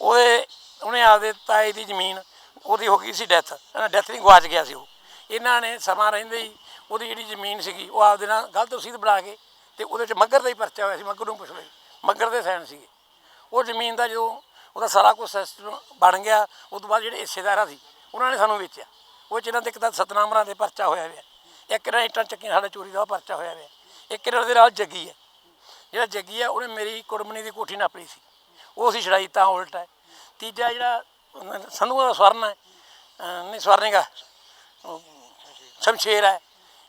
ਉਹਦੇ ਉਹਨੇ ਆਪਦੇ ਤਾਏ ਦੀ ਜ਼ਮੀਨ ਉਹਦੀ ਹੋ ਗਈ ਸੀ ਡੈਥ। ਡੈਥ ਨਹੀਂ ਗਵਾਚ ਗਿਆ ਸੀ ਉਹ। ਇਹਨਾਂ ਨੇ ਸਮਾਂ ਰਹਿੰਦੇ ਹੀ ਉਹਦੀ ਜਿਹੜੀ ਜ਼ਮੀਨ ਸੀਗੀ ਉਹ ਆਪਦੇ ਨਾਲ ਗਲਤ ਰਸੀਦ ਬਣਾ ਕੇ ਤੇ ਉਹਦੇ 'ਚ ਮੱਗਰ ਦਾ ਹੀ ਪਰਚਾ ਹੋਇਆ ਸੀ ਮੱਗਰ ਨੂੰ ਪੁੱਛ ਲਈ ਮੱਗਰ ਦੇ ਸਾਈਨ ਸੀਗੇ। ਉਹ ਜ਼ਮੀਨ ਦਾ ਜਦੋਂ ਉਹਦਾ ਸਾਰਾ ਕੁਝ ਸਿਸਟਮ ਬਣ ਗਿਆ। ਉਸ ਤੋਂ ਬਾਅਦ ਜਿਹੜੇ ਹਿੱਸੇਦਾਰਾਂ ਸੀ, ਉਹਨਾਂ ਨੇ ਸਾਨੂੰ ਵੇਚਿਆ। ਉਹ 'ਚ ਇਹਨਾਂ ਦੇ ਇੱਕ ਤਾਂ ਸਤਨਾਮਰਾਂ ਦੇ ਪਰਚਾ ਹੋਇਆ ਹੋਇਆ। ਇੱਕ ਇਹਨਾਂ ਇੱਟਾਂ ਚੱਕੀਆਂ ਸਾਡਾ ਚੋਰੀ ਦਾ ਉਹ ਪਰਚਾ ਹੋਇਆ ਹੋਇਆ। ਇੱਕ ਇਹਨਾਂ ਦੇ ਨਾਲ ਜੱਗੀ ਹੈ। ਜਿਹੜਾ ਜੱਗੀ ਆ ਉਹਨੇ ਮੇਰੀ ਕੁੜਮਣੀ ਦੀ ਕੋਠੀ ਨਾਪੀ ਸੀ। ਉਹ ਸੀ ਛੜਾਈ ਤਾਂ ਉਲਟ ਹੈ। ਤੀਜਾ ਜਿਹੜਾ ਅਹ ਸੰਧੂਆਂ ਦਾ ਸਵਰਨ ਹੈ। ਨਹੀਂ ਸਵਰਨੇਗਾ ਸ਼ਮਸ਼ੇਰ ਹੈ।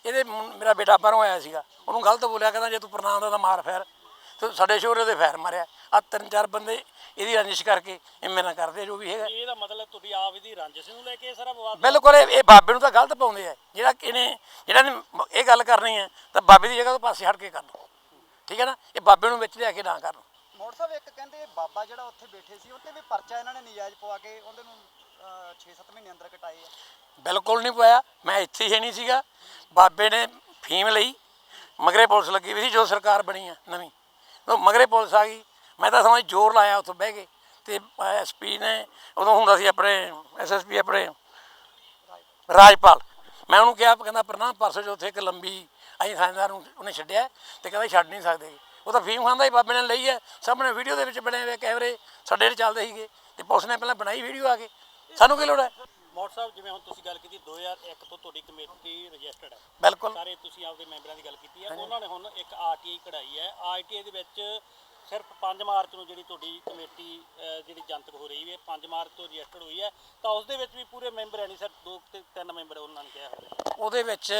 ਇਹਦੇ ਮੇਰਾ ਬੇਟਾ ਬਾਹਰੋਂ ਆਇਆ ਸੀਗਾ। ਉਹਨੂੰ ਗਲਤ ਬੋਲਿਆ, ਕਹਿੰਦਾ ਜੇ ਤੂੰ ਪ੍ਰਣਾਮ ਦਾ ਤਾਂ ਮਾਰ ਫੈਰ। ਸਾਡੇ ਸ਼ੋਰੇ ਦੇ ਫੈਰ ਮਾਰਿਆ। ਆ ਤਿੰਨ ਚਾਰ ਬੰਦੇ ਇਹਦੀ ਰੰਜਿਸ਼ ਕਰਕੇ ਇਹ ਮੇਰੇ ਨਾਲ ਕਰਦੇ ਆ ਜੋ ਵੀ ਹੈਗਾ। ਇਹਦਾ ਮਤਲਬ ਤੁਹਾਡੀ ਆਪ ਦੀ ਰੰਜਿਸ਼ ਨੂੰ ਲੈ ਕੇ ਇਹ ਸਾਰਾ ਵਿਵਾਦ ਬਿਲਕੁਲ ਇਹ ਇਹ ਬਾਬੇ ਨੂੰ ਤਾਂ ਗਲਤ ਪਾਉਂਦੇ ਆ। ਜਿਹੜਾ ਇਹਨੇ ਜਿਹੜਾ ਨੇ ਇਹ ਗੱਲ ਕਰਨੀ ਹੈ ਤਾਂ ਬਾਬੇ ਦੀ ਜਗ੍ਹਾ ਤੋਂ ਪਾਸੇ ਹਟ ਕੇ ਕਰ ਲਓ। ਠੀਕ ਹੈ ਨਾ? ਇਹ ਬਾਬੇ ਨੂੰ ਵਿੱਚ ਲਿਆ ਕੇ ਨਾ ਕਰਨ ਮੋੜ ਸਾਹਿਬ ਇੱਕ ਕਹਿੰਦੇ ਬਾਬਾ ਜਿਹੜਾ ਉੱਥੇ ਬੈਠੇ ਸੀ ਉੱਤੇ ਵੀ ਪਰਚਾ ਇਹਨਾਂ ਨੇ ਨਜਾਇਜ਼ ਪਵਾ ਕੇ ਉਹਦੇ ਨੂੰ 6-7 ਮਹੀਨੇ ਅੰਦਰ ਕਟਾਏ ਆ। ਬਿਲਕੁਲ ਨਹੀਂ ਪਾਇਆ ਮੈਂ ਇੱਥੇ ਹੀ ਨਹੀਂ ਸੀਗਾ। ਬਾਬੇ ਨੇ ਫੀਮ ਲਈ ਮਗਰੇ ਪੁਲਿਸ ਲੱਗੀ ਵੀ ਸੀ ਜੋ ਸਰਕਾਰ ਬਣੀ ਆ ਨਵੀਂ। ਉਹ ਮਗਰੇ ਪੁਲਿਸ ਆ ਗਈ। ਮੈਂ ਤਾਂ ਸਮਝ ਜ਼ੋਰ ਲਾਇਆ ਉੱਥੇ ਬਹਿ ਕੇ ਤੇ ਐਸਪੀ ਨੇ ਉਦੋਂ ਹੁੰਦਾ ਸੀ ਆਪਣੇ ਐਸਐਸਪੀ ਆਪਣੇ ਰਾਜਪਾਲ। ਮੈਂ ਉਹਨੂੰ ਕਿਹਾ, ਕਹਿੰਦਾ ਪ੍ਰਣਾਮ ਪਰਸੋਂ ਜੋ ਉੱਥੇ ਇੱਕ ਲੰਬੀ ਅਸੀਂ ਥਾਣੇਦਾਰ ਨੂੰ ਉਹਨੇ ਛੱਡਿਆ ਤੇ ਕਹਿੰਦਾ ਛੱਡ ਨਹੀਂ ਸਕਦੇ। ਉਹ ਤਾਂ ਫੀਮ ਖਾਂਦਾ ਹੀ ਬਾਬੇ ਨੇ ਲਈ ਹੈ। ਸਾਹਮਣੇ ਵੀਡੀਓ ਦੇ ਵਿੱਚ ਬਣੇ ਹੋਏ ਕੈਮਰੇ ਸਾਡੇ ਚੱਲਦੇ ਸੀਗੇ ਤੇ ਪੁਲਿਸ ਨੇ ਪਹਿਲਾਂ ਬਣਾਈ ਵੀਡੀਓ ਆ ਕੇ। ਸਾਨੂੰ ਕੀ ਲੋੜ ਹੈ? ਮੋਟ ਸਾਹਿਬ ਜਿਵੇਂ ਹੁਣ ਤੁਸੀਂ ਗੱਲ ਕੀਤੀ 2001 ਤੋਂ ਤੁਹਾਡੀ ਕਮੇਟੀ ਰਜਿਸਟਰਡ ਹੈ। ਬਿਲਕੁਲ। ਸਾਰੇ ਤੁਸੀਂ ਆਪਦੇ ਮੈਂਬਰਾਂ ਦੀ ਗੱਲ ਕੀਤੀ ਹੈ। ਉਹਨਾਂ ਨੇ ਹੁਣ ਇੱਕ ਆਰਟੀਆਈ ਕਢਾਈ ਹੈ। ਆਰਟੀਆਈ ਦੇ ਵਿੱਚ ਸਿਰਫ 5 ਮਾਰਚ ਨੂੰ ਜਿਹੜੀ ਤੁਹਾਡੀ ਕਮੇਟੀ ਅਹ, ਜਿਹੜੀ ਜਨਤਕ ਹੋ ਰਹੀ ਹੈ 5 ਮਾਰਚ ਤੋਂ ਰਜਿਸਟਰਡ ਹੋਈ ਹੈ। ਤਾਂ ਉਸ ਦੇ ਵਿੱਚ ਵੀ ਪੂਰੇ ਮੈਂਬਰ ਹੈ ਨਹੀਂ ਸਰ ਦੋ ਤੇ ਤਿੰਨ ਮੈਂਬਰ ਉਹਨਾਂ ਨੇ ਕਿਹਾ ਹੋਇਆ। ਉਹਦੇ ਵਿੱਚ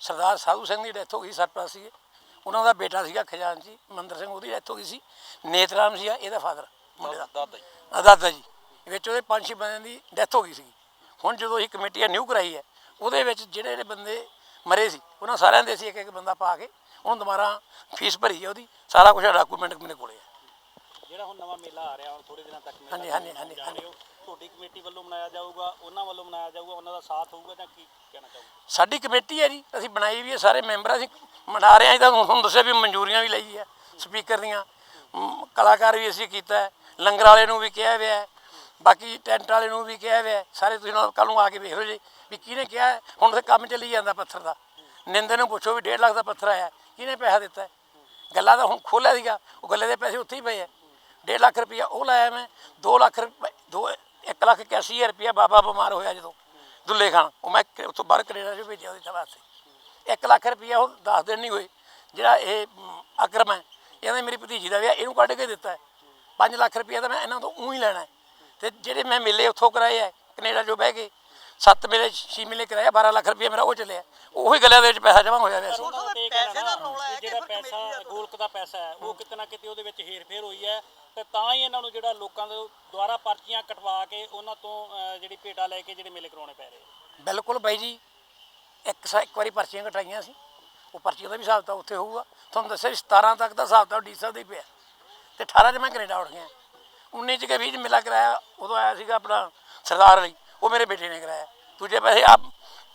ਸਰਦਾਰ ਸਾਧੂ ਸਿੰਘ ਦੀ ਡੈਥ ਹੋ ਗਈ ਸਰਪ੍ਰਸਤ ਸੀ। ਉਹਨਾਂ ਦਾ ਬੇਟਾ ਸੀਗਾ ਖਜ਼ਾਨਚੀ ਮੰਦਰ ਸਿੰਘ ਉਹਦੀ ਡੈਥ ਹੋ ਗਈ ਸੀ। ਨੇਤਰਾਮ ਸੀਗਾ ਇਹਦਾ ਫਾਦਰ ਮੁੰਡੇ ਦਾ। ਦਾਦਾ ਜੀ। ਦਾਦਾ ਜੀ। ਵਿੱਚ ਉਹਦੇ ਪੰਜ ਛੇ ਬੰਦਿਆਂ ਦੀ ਡੈਥ ਹੋ ਗਈ ਸੀ ਹੁਣ ਜਦੋਂ ਇਹ ਕਮੇਟੀ ਨਿਊ ਕਰਾਈ ਹੈ ਉਹਦੇ ਵਿੱਚ ਜਿਹੜੇ ਜਿਹੜੇ ਬੰਦੇ ਮਰੇ ਸੀ ਉਹਨਾਂ ਸਾਰਿਆਂ ਦੇ ਅਸੀਂ ਇੱਕ ਇੱਕ ਬੰਦਾ ਪਾ ਕੇ ਉਹਨੂੰ ਦੁਬਾਰਾ ਫੀਸ ਭਰੀ ਹੈ ਉਹਦੀ ਸਾਰਾ ਕੁਝ ਡਾਕੂਮੈਂਟ ਮੇਰੇ ਕੋਲੇ ਹੈ। ਜਿਹੜਾ ਹੁਣ ਨਵਾਂ ਮੇਲਾ ਆ ਰਿਹਾ ਹੁਣ ਥੋੜੇ ਦਿਨਾਂ ਤੱਕ ਮੇਲਾ ਹਾਂਜੀ, ਹਾਂਜੀ, ਹਾਂਜੀ। ਤੁਹਾਡੀ ਕਮੇਟੀ ਵੱਲੋਂ ਮਨਾਇਆ ਜਾਊਗਾ ਉਹਨਾਂ ਵੱਲੋਂ ਮਨਾਇਆ ਜਾਊਗਾ ਉਹਨਾਂ ਦਾ ਸਾਥ ਹੋਊਗਾ ਜਾਂ ਕੀ ਕਹਿਣਾ ਚਾਹੋਗੇ? ਸਾਡੀ ਕਮੇਟੀ ਹੈ ਜੀ ਅਸੀਂ ਬਣਾਈ ਵੀ ਹੈ ਸਾਰੇ ਮੈਂਬਰ ਅਸੀਂ ਮਨਾ ਰਹੇ ਹਾਂ ਜੀ ਤੁਹਾਨੂੰ ਦੱਸਿਆ ਵੀ ਮਨਜ਼ੂਰੀਆਂ ਵੀ ਲਈ ਹੈ ਸਪੀਕਰ ਦੀਆਂ। ਕਲਾਕਾਰ ਵੀ ਅਸੀਂ ਕੀਤਾ ਲੰਗਰ ਵਾਲੇ ਨੂੰ ਵੀ ਕਿਹਾ ਹੋਇਆ ਹੈ ਬਾਕੀ ਟੈਂਟ ਵਾਲੇ ਨੂੰ ਵੀ ਕਿਹਾ ਹੋਇਆ ਹੈ ਸਾਰੇ ਤੁਸੀਂ ਨਾਲ ਕੱਲ ਨੂੰ ਆ ਕੇ ਵੇਖ ਲਓ ਜੀ ਵੀ ਕਿਹਨੇ ਕਿਹਾ ਹੈ ਹੁਣ ਤੇ ਕੰਮ ਚੱਲੀ ਜਾਂਦਾ ਪੱਥਰ ਦਾ। ਨਿੰਦੇ ਨੂੰ ਪੁੱਛੋ ਵੀ 1.5 ਲੱਖ ਦਾ ਪੱਥਰ ਆਇਆ ਕਿਹਨੇ ਪੈਸਾ ਦਿੱਤਾ? ਹੈ ਗੱਲਾਂ ਤਾਂ ਹੁਣ ਖੋਲਿਆ ਸੀਗਾ ਉਹ ਗੱਲੇ ਦੇ ਪੈਸੇ ਉੱਥੇ ਹੀ ਪਏ ਆ। 1.5 ਲੱਖ ਰੁਪਇਆ ਉਹ ਲਾਇਆ ਮੈਂ 2 ਲੱਖ ਰੁਪਏ ਦੋ 1 ਲੱਖ ਇਕਿਆਸੀ ਹਜ਼ਾਰ ਰੁਪਇਆ ਬਾਬਾ ਬਿਮਾਰ ਹੋਇਆ ਜਦੋਂ ਦੁੱਲੇ ਖਾਨ ਉਹ ਮੈਂ ਕ- ਉੱਥੋਂ ਬਾਹਰ ਕੈਨੇਡਾ 'ਚ ਭੇਜਿਆ ਉਹਦੇ ਵਾਸਤੇ। 1 ਲੱਖ ਰੁਪਇਆ ਉਹ 10 ਦਿਨ ਨਹੀਂ ਹੋਏ ਜਿਹੜਾ ਇਹ ਮ, ਅਕਰਮ ਹੈ ਇਹਨੇ ਮੇਰੀ ਭਤੀਜੀ ਦਾ ਵਿਆਹ ਇਹਨੂੰ ਕੱਢ ਕੇ ਦਿੱਤਾ ਹੈ। 5 ਲੱਖ ਰੁਪਇਆ ਤਾਂ ਮੈਂ ਇਹਨਾਂ ਤੋਂ ਊਂ ਹੀ ਲੈਣਾ ਹੈ। ਤੇ ਜਿਹੜੇ ਮੈਂ ਮੇਲੇ ਉੱਥੋਂ ਕਰਾਏ ਹੈ ਕੈਨੇਡਾ 'ਚੋਂ ਬਹਿ ਕੇ ਸੱਤ ਮੇਲੇ ਛੇ ਮੇਲੇ ਕਰਾਇਆ 12 ਲੱਖ ਰੁਪਇਆ ਮੇਰਾ ਉਹ ਚੱਲਿਆ। ਉਹੀ ਗੱਲਾਂ ਦੇ ਵਿੱਚ ਪੈਸਾ ਜਮ੍ਹਾਂ ਹੋਇਆ ਹੋਇਆ ਸੀ ਉਹਨਾਂ ਦਾ ਤੇ ਇਹ ਪੈਸੇ ਦਾ ਰੌਲਾ ਹੈ ਜਿਹੜਾ ਪੈਸਾ ਦਾ ਗੋਲਕ ਦਾ ਪੈਸਾ ਹੈ ਉਹ ਕਿਤੇ ਨਾ ਕਿਤੇ ਉਹਦੇ ਵਿੱਚ ਹੇਰ-ਫੇਰ ਹੋਈ ਹੈ। ਤੇ ਤਾਂ ਹੀ ਇਹਨਾਂ ਨੂੰ ਜਿਹੜਾ ਲੋਕਾਂ ਦੇ ਦੁਆਰਾ ਪਰਚੀਆਂ ਕਟਵਾ ਕੇ ਉਹਨਾਂ ਤੋਂ ਜਿਹੜੀ ਭੇਟਾ ਲੈ ਕੇ ਜਿਹੜੇ ਮੇਲੇ ਕਰਾਉਣੇ ਪੈ ਰਹੇ ਆ। ਬਿਲਕੁਲ ਬਾਈ ਜੀ ਇੱਕ ਸਾ ਇੱਕ ਵਾਰੀ ਪਰਚੀਆਂ ਕਟਾਈਆਂ ਸੀ। ਉਹ ਪਰਚੀਆਂ ਦਾ ਵੀ ਹਿਸਾਬ ਤਾਂ ਉੱਥੇ ਹੋਊਗਾ। ਤੁਹਾਨੂੰ ਦੱਸਿਆ ਵੀ 17 ਤੱਕ ਦਾ ਹਿਸਾਬ ਤਾਂ ਡੀ ਸਾਹਿਬ ਦਾ ਹੀ ਪਿਆ। ਤੇ 18 'ਚ ਮੈਂ ਕੈਨੇਡਾ ਉੱਠ ਗਿਆ। 19 'ਚ ਕੇ 20 'ਚ ਮੇਲਾ ਕਰਾਇਆ ਉਦੋਂ ਆਇਆ ਸੀਗਾ ਆਪਣਾ ਸਰਦਾਰ ਅਲੀ ਉਹ ਮੇਰੇ ਬੇਟੇ ਨੇ ਕਰਾਇਆ। ਦੂਜੇ ਪੈਸੇ ਆਪ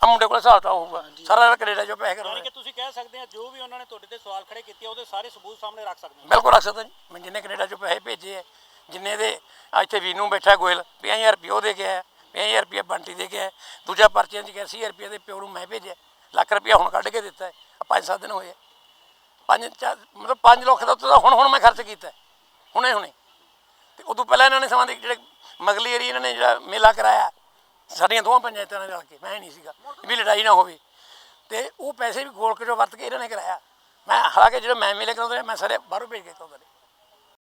ਆ ਮੁੰਡੇ ਕੋਲ ਹਿਸਾਬ ਤਾਂ ਹੋਊਗਾ ਸਾਰਾ ਕੈਨੇਡਾ ਚੋਂ ਪੈਸੇ ਯਾਨੀ ਕਰਾਉਣੇ ਕਿ ਤੁਸੀਂ ਕਹਿ ਸਕਦੇ ਆ ਜੋ ਵੀ ਉਹਨਾਂ ਨੇ ਤੁਹਾਡੇ ਤੇ ਸਵਾਲ ਖੜੇ ਕੀਤੇ ਆ, ਉਹਦੇ ਸਾਰੇ ਸਬੂਤ ਸਾਹਮਣੇ ਰੱਖ ਸਕਦੇ ਹੋ। ਬਿਲਕੁਲ ਰੱਖ ਸਕਦਾ ਜੀ। ਮੈਂ ਜਿੰਨੇ ਕੈਨੇਡਾ ਚੋਂ ਪੈਸੇ ਭੇਜੇ ਆ ਜਿੰਨੇ ਦੇ ਆ ਇੱਥੇ ਵੀਨੂ ਬੈਠਾ ਗੋਇਲ 50000 ਰੁਪਏ ਉਹ ਦੇ ਕੇ ਆਇਆ 50000 ਰੁਪਏ ਬੰਟੀ ਦੇ ਕੇ ਆਇਆ। ਦੂਜਾ ਪਰਚੀਆਂ 'ਚ 80000 ਰੁਪਏ ਦੇ ਪਿਓ ਨੂੰ ਮੈਂ ਭੇਜਿਆ। ਲੱਖ ਰੁਪਏ ਹੁਣ ਕੱਢ ਕੇ ਦਿੱਤਾ ਹੈ। ਆਹ ਪੰਜ ਸੱਤ ਦਿਨ ਹੋਏ ਆ। ਪੰਜ ਚਾਰ ਮਤਲਬ 5 ਲੱਖ ਦਾ ਉੱਤੇ ਤਾਂ ਹੁਣ ਹੁਣ ਮੈਂ ਖਰਚ ਕੀਤਾ ਹੈ। ਹੁਣੇ ਹੁਣੇ। ਤੇ ਉਦੋਂ ਪਹਿਲਾਂ ਇਹਨਾਂ ਨੇ ਸਮਾਂ ਦੇ ਜਿਹੜੇ ਮਗਲੀ ਏਰੀ ਇਹਨਾਂ ਨੇ ਜਿਹੜਾ ਮੇਲਾ ਕਰਾਇਆ, ਸਾਡੀਆਂ ਦੋਵਾਂ ਪੰਚਾਇਤਾਂ ਨਾਲ ਰਲ ਕੇ, ਮੈਂ ਨਹੀਂ ਸੀਗਾ, ਵੀ ਲੜਾਈ ਨਾ ਹੋਵੇ। ਤੇ ਉਹ ਪੈਸੇ ਵੀ ਗੋਲਕ ਚੋਂ ਵਰਤ ਕੇ ਇਹਨਾਂ ਨੇ ਕਰਾਇਆ। ਮੈਂ ਹਾਲਾਂਕਿ ਜਿਹੜਾ ਮੈਂ ਮੇਲੇ ਕਰਾਉਂਦੇ ਨੇ ਮੈਂ ਸਾਰੇ ਬਾਹਰੋਂ ਭੇਜ ਕੇ ਕਰਾਉਂਦੇ ਨੇ